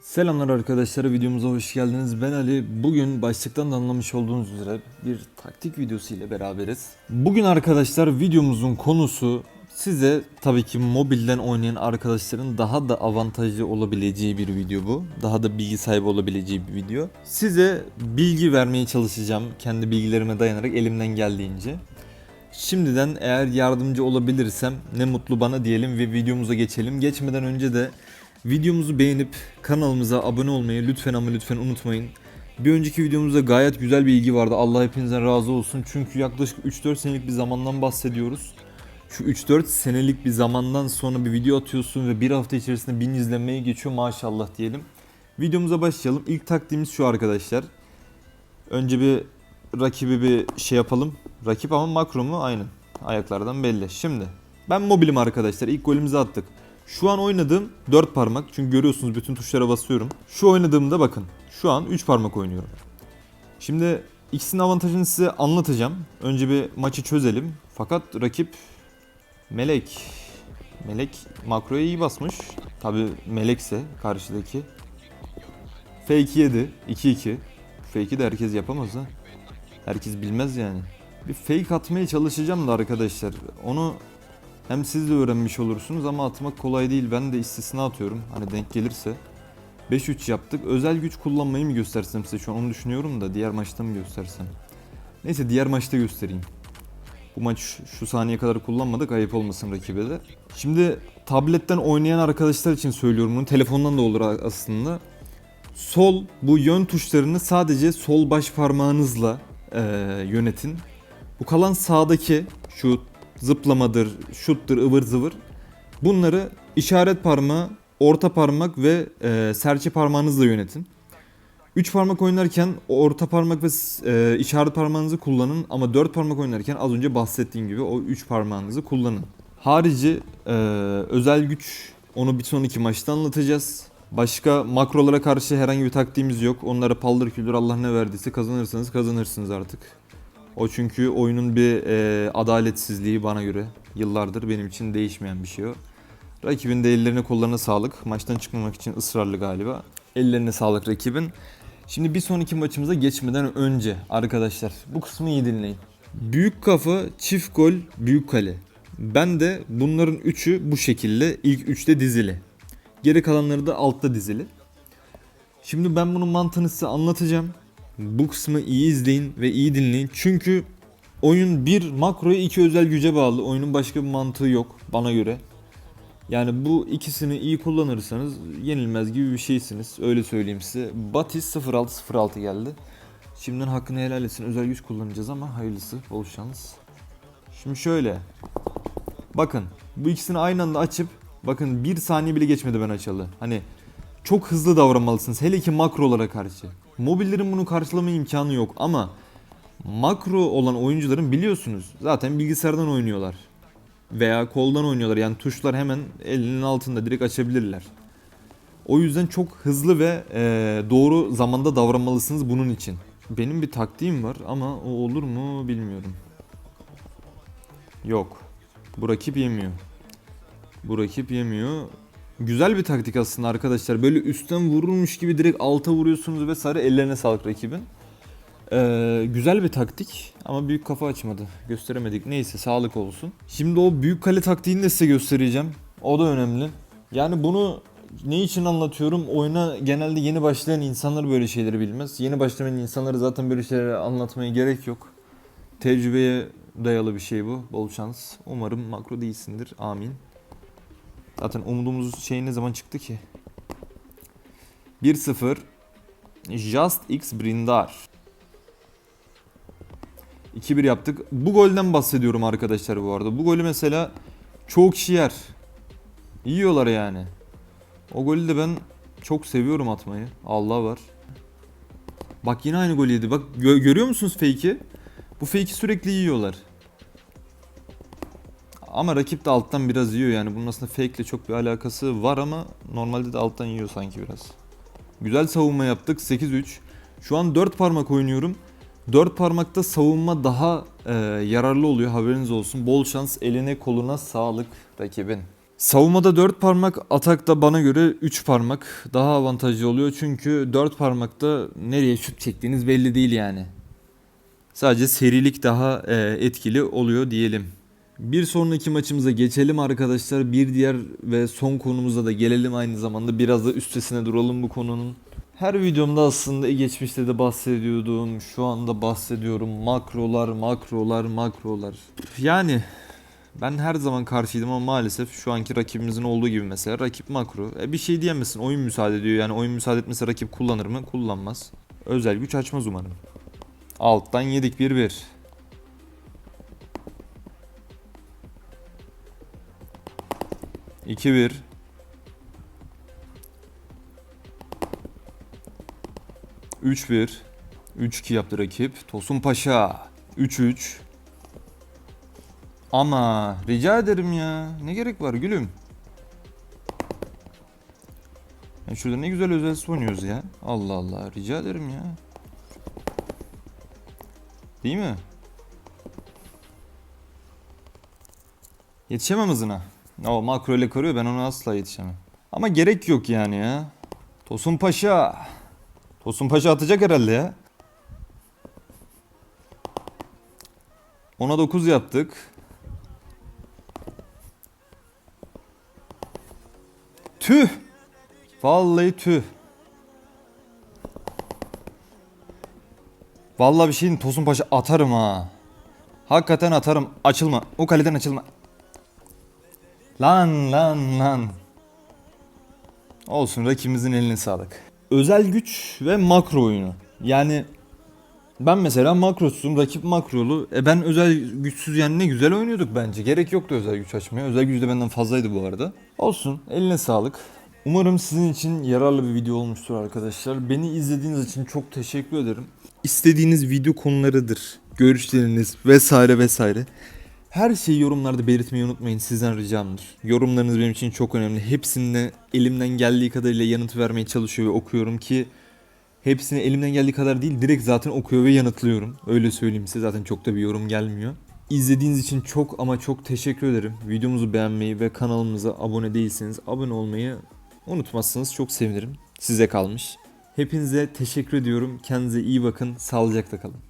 Selamlar arkadaşlar videomuza hoş geldiniz. Ben Ali. Bugün başlıktan da anlamış olduğunuz üzere bir taktik videosu ile beraberiz. Bugün arkadaşlar videomuzun konusu size tabii ki mobilden oynayan arkadaşların daha da avantajlı olabileceği bir video bu. Daha da bilgi sahibi olabileceği bir video. Size bilgi vermeye çalışacağım kendi bilgilerime dayanarak elimden geldiğince. Şimdiden eğer yardımcı olabilirsem ne mutlu bana diyelim ve videomuza geçelim. Geçmeden önce de videomuzu beğenip kanalımıza abone olmayı lütfen ama lütfen unutmayın. Bir önceki videomuzda gayet güzel bir ilgi vardı. Allah hepinizden razı olsun. Çünkü yaklaşık 3-4 senelik bir zamandan bahsediyoruz. Şu 3-4 senelik bir zamandan sonra bir video atıyorsun ve bir hafta içerisinde 1000 izlenmeye geçiyor maşallah diyelim. Videomuza başlayalım. İlk taktiğimiz şu arkadaşlar. Önce bir rakibi bir şey yapalım. Rakip ama makro mu? Aynen. Ayaklardan belli. Şimdi ben mobilim arkadaşlar. İlk golümüzü attık. Şu an oynadığım 4 parmak. Çünkü görüyorsunuz bütün tuşlara basıyorum. Şu oynadığımda bakın. Şu an 3 parmak oynuyorum. Şimdi ikisinin avantajını size anlatacağım. Önce bir maçı çözelim. Fakat rakip Melek. Melek makroya iyi basmış. Tabi Melekse karşıdaki. Fake 7. 2-2. Fake'i de herkes yapamaz ha. Herkes bilmez yani. Bir fake atmaya çalışacağım da arkadaşlar. Onu hem siz de öğrenmiş olursunuz ama atmak kolay değil. Ben de istisna atıyorum. Hani denk gelirse. 5-3 yaptık. Özel güç kullanmayı mı göstersem size şu an onu düşünüyorum da diğer maçta mı göstersem. Neyse diğer maçta göstereyim. Bu maç şu saniye kadar kullanmadık ayıp olmasın rakibe de. Şimdi tabletten oynayan arkadaşlar için söylüyorum bunu. Telefondan da olur aslında. Sol bu yön tuşlarını sadece sol baş parmağınızla eee, yönetin. Bu kalan sağdaki şu zıplamadır, şuttur, ıvır zıvır. Bunları işaret parmağı, orta parmak ve eee serçe parmağınızla yönetin. 3 parmak oynarken orta parmak ve eee, işaret parmağınızı kullanın ama 4 parmak oynarken az önce bahsettiğim gibi o 3 parmağınızı kullanın. Harici eee, özel güç onu bir sonraki maçta anlatacağız. Başka makrolara karşı herhangi bir taktiğimiz yok. Onlara paldır küldür Allah ne verdiyse kazanırsanız kazanırsınız artık. O çünkü oyunun bir eee, adaletsizliği bana göre. Yıllardır benim için değişmeyen bir şey o. Rakibin de ellerine kollarına sağlık. Maçtan çıkmamak için ısrarlı galiba. Ellerine sağlık rakibin. Şimdi bir sonraki maçımıza geçmeden önce arkadaşlar bu kısmı iyi dinleyin. Büyük kafa, çift gol, büyük kale. Ben de bunların üçü bu şekilde ilk üçte dizili. Geri kalanları da altta dizili. Şimdi ben bunun mantığını size anlatacağım. Bu kısmı iyi izleyin ve iyi dinleyin. Çünkü oyun bir makroya iki özel güce bağlı. Oyunun başka bir mantığı yok bana göre. Yani bu ikisini iyi kullanırsanız yenilmez gibi bir şeysiniz. Öyle söyleyeyim size. Batis 0606 geldi. Şimdiden hakkını helal etsin. Özel güç kullanacağız ama hayırlısı. Bol şans. Şimdi şöyle. Bakın bu ikisini aynı anda açıp bakın bir saniye bile geçmedi ben açalı. Hani çok hızlı davranmalısınız. Hele ki makrolara karşı. Mobillerin bunu karşılama imkanı yok ama makro olan oyuncuların biliyorsunuz zaten bilgisayardan oynuyorlar. Veya koldan oynuyorlar. Yani tuşlar hemen elinin altında direkt açabilirler. O yüzden çok hızlı ve e, doğru zamanda davranmalısınız bunun için. Benim bir taktiğim var ama o olur mu bilmiyorum. Yok. Bu rakip yemiyor. Bu rakip yemiyor. Güzel bir taktik aslında arkadaşlar. Böyle üstten vurulmuş gibi direkt alta vuruyorsunuz ve sarı ellerine sağlık rakibin. Ee, güzel bir taktik ama büyük kafa açmadı. Gösteremedik. Neyse sağlık olsun. Şimdi o büyük kale taktiğini de size göstereceğim. O da önemli. Yani bunu ne için anlatıyorum? Oyuna genelde yeni başlayan insanlar böyle şeyleri bilmez. Yeni başlayan insanları zaten böyle şeyleri anlatmaya gerek yok. Tecrübeye dayalı bir şey bu. Bol şans. Umarım makro değilsindir. Amin. Zaten umduğumuz şey ne zaman çıktı ki? 1-0 Just X Brindar 2-1 yaptık. Bu golden bahsediyorum arkadaşlar bu arada. Bu golü mesela çoğu kişi yer. Yiyorlar yani. O golü de ben çok seviyorum atmayı. Allah var. Bak yine aynı golü yedi. Bak gö- görüyor musunuz fake'i? Bu fake'i sürekli yiyorlar. Ama rakip de alttan biraz yiyor yani. Bunun aslında fake ile çok bir alakası var ama normalde de alttan yiyor sanki biraz. Güzel savunma yaptık. 8-3. Şu an 4 parmak oynuyorum. 4 parmakta savunma daha e, yararlı oluyor haberiniz olsun. Bol şans eline koluna sağlık rakibin. Savunmada 4 parmak, atakta bana göre 3 parmak daha avantajlı oluyor. Çünkü 4 parmakta nereye şut çektiğiniz belli değil yani. Sadece serilik daha e, etkili oluyor diyelim. Bir sonraki maçımıza geçelim arkadaşlar. Bir diğer ve son konumuza da gelelim aynı zamanda. Biraz da üstesine duralım bu konunun. Her videomda aslında geçmişte de bahsediyordum. Şu anda bahsediyorum. Makrolar, makrolar, makrolar. Yani ben her zaman karşıydım ama maalesef şu anki rakibimizin olduğu gibi mesela rakip makro. E bir şey diyemezsin. Oyun müsaade ediyor. Yani oyun müsaade etmese rakip kullanır mı? Kullanmaz. Özel güç açmaz umarım. Alttan yedik 1-1. İki bir. Üç bir. Üç iki yaptı rakip. Tosun Paşa. Üç üç. Ama rica ederim ya. Ne gerek var gülüm? Ya şurada ne güzel özel oynuyoruz ya. Allah Allah rica ederim ya. Değil mi? Yetişemem hızına. O makro ile koruyor ben ona asla yetişemem. Ama gerek yok yani ya. Tosun Paşa. Tosun Paşa atacak herhalde ya. Ona 9 yaptık. Tüh. Vallahi tüh. Vallahi bir şeyin Tosun Paşa atarım ha. Hakikaten atarım. Açılma. O kaleden açılma. Lan lan lan. Olsun rakibimizin eline sağlık. Özel güç ve makro oyunu. Yani ben mesela makrosuzum, rakip makrolu. E ben özel güçsüz yani ne güzel oynuyorduk bence. Gerek yoktu özel güç açmaya. Özel güç de benden fazlaydı bu arada. Olsun, eline sağlık. Umarım sizin için yararlı bir video olmuştur arkadaşlar. Beni izlediğiniz için çok teşekkür ederim. İstediğiniz video konularıdır, görüşleriniz vesaire vesaire. Her şeyi yorumlarda belirtmeyi unutmayın sizden ricamdır. Yorumlarınız benim için çok önemli. Hepsine elimden geldiği kadarıyla yanıt vermeye çalışıyor ve okuyorum ki hepsini elimden geldiği kadar değil direkt zaten okuyor ve yanıtlıyorum. Öyle söyleyeyim size zaten çok da bir yorum gelmiyor. İzlediğiniz için çok ama çok teşekkür ederim. Videomuzu beğenmeyi ve kanalımıza abone değilseniz abone olmayı unutmazsanız çok sevinirim. Size kalmış. Hepinize teşekkür ediyorum. Kendinize iyi bakın. Sağlıcakla kalın.